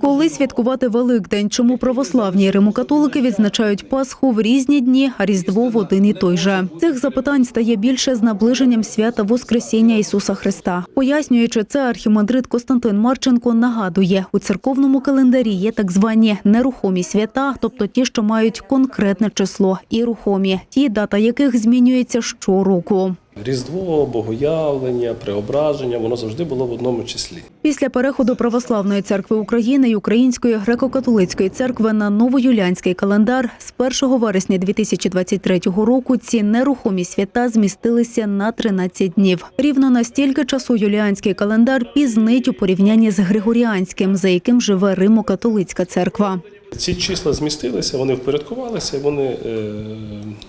Коли святкувати Великдень, чому православні і римокатолики відзначають Пасху в різні дні, а Різдво в один і той же? Цих запитань стає більше з наближенням свята Воскресіння Ісуса Христа. Пояснюючи це, архімандрит Костянтин Марченко нагадує, у церковному календарі є так звані нерухомі свята, тобто ті, що мають конкретне число, і рухомі, ті, дата яких змінюється щороку. Різдво, богоявлення, преображення, воно завжди було в одному числі. Після переходу Православної церкви України і Української греко-католицької церкви на новоюліанський календар з 1 вересня 2023 року ці нерухомі свята змістилися на 13 днів. Рівно настільки часу юліанський календар пізнить у порівнянні з григоріанським, за яким живе Римо-католицька церква. Ці числа змістилися, вони впорядкувалися, вони е,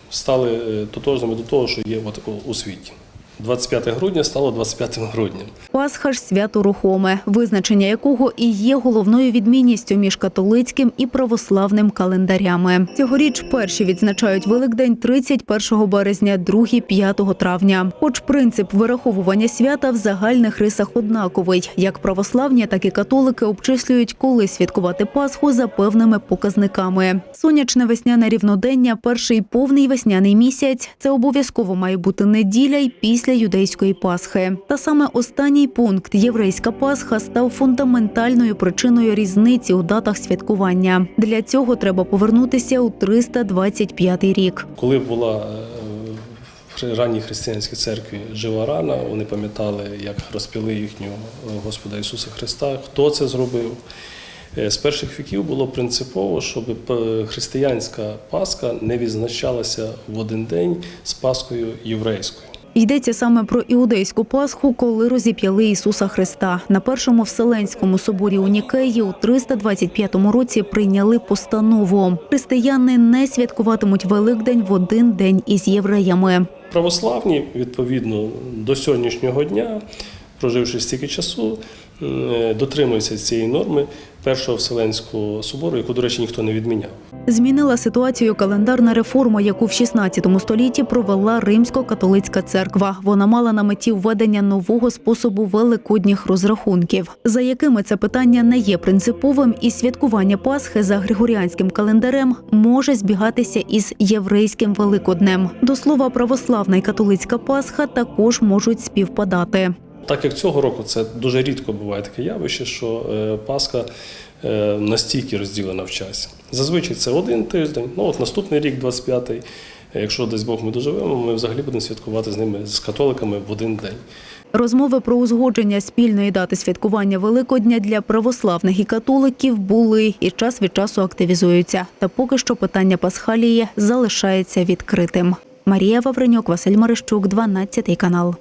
стали е, тотожними до того, що є у світі. 25 грудня стало 25 грудням. Пасха ж свято рухоме, визначення якого і є головною відмінністю між католицьким і православним календарями. Цьогоріч перші відзначають Великдень 31 березня, другі 5 травня. Хоч принцип вираховування свята в загальних рисах однаковий, як православні, так і католики обчислюють, коли святкувати Пасху за певними показниками. Сонячне весняне рівнодення, перший повний весняний місяць. Це обов'язково має бути неділя й після юдейської Пасхи. Та саме останній пункт єврейська Пасха став фундаментальною причиною різниці у датах святкування. Для цього треба повернутися у 325 рік. Коли була е, в ранній християнській церкві жива рана, вони пам'ятали, як розпіли їхнього е, Господа Ісуса Христа, хто це зробив. Е, З перших віків було принципово, щоб християнська Пасха не відзначалася в один день з Паскою єврейською. Йдеться саме про іудейську Пасху, коли розіп'яли Ісуса Христа. На першому вселенському соборі у Нікеї у 325 році прийняли постанову. Християни не святкуватимуть Великдень в один день із євреями. Православні, відповідно до сьогоднішнього дня, проживши стільки часу, е, дотримуються цієї норми Першого Вселенського собору, яку, до речі, ніхто не відміняв. Змінила ситуацію календарна реформа, яку в 16 столітті провела Римсько-католицька церква. Вона мала на меті введення нового способу великодніх розрахунків, за якими це питання не є принциповим, і святкування Пасхи за григоріанським календарем може збігатися із єврейським великоднем. До слова, православна і католицька Пасха також можуть співпадати. Так як цього року це дуже рідко буває таке явище, що е, Пасха е, настільки розділена в часі. Зазвичай це один тиждень, ну от наступний рік, 25-й, якщо десь Бог ми доживемо, ми взагалі будемо святкувати з ними, з католиками в один день. Розмови про узгодження спільної дати святкування Великодня для православних і католиків були і час від часу активізуються. Та поки що питання Пасхалії залишається відкритим. Марія Вавренюк, Василь Марищук, 12 канал.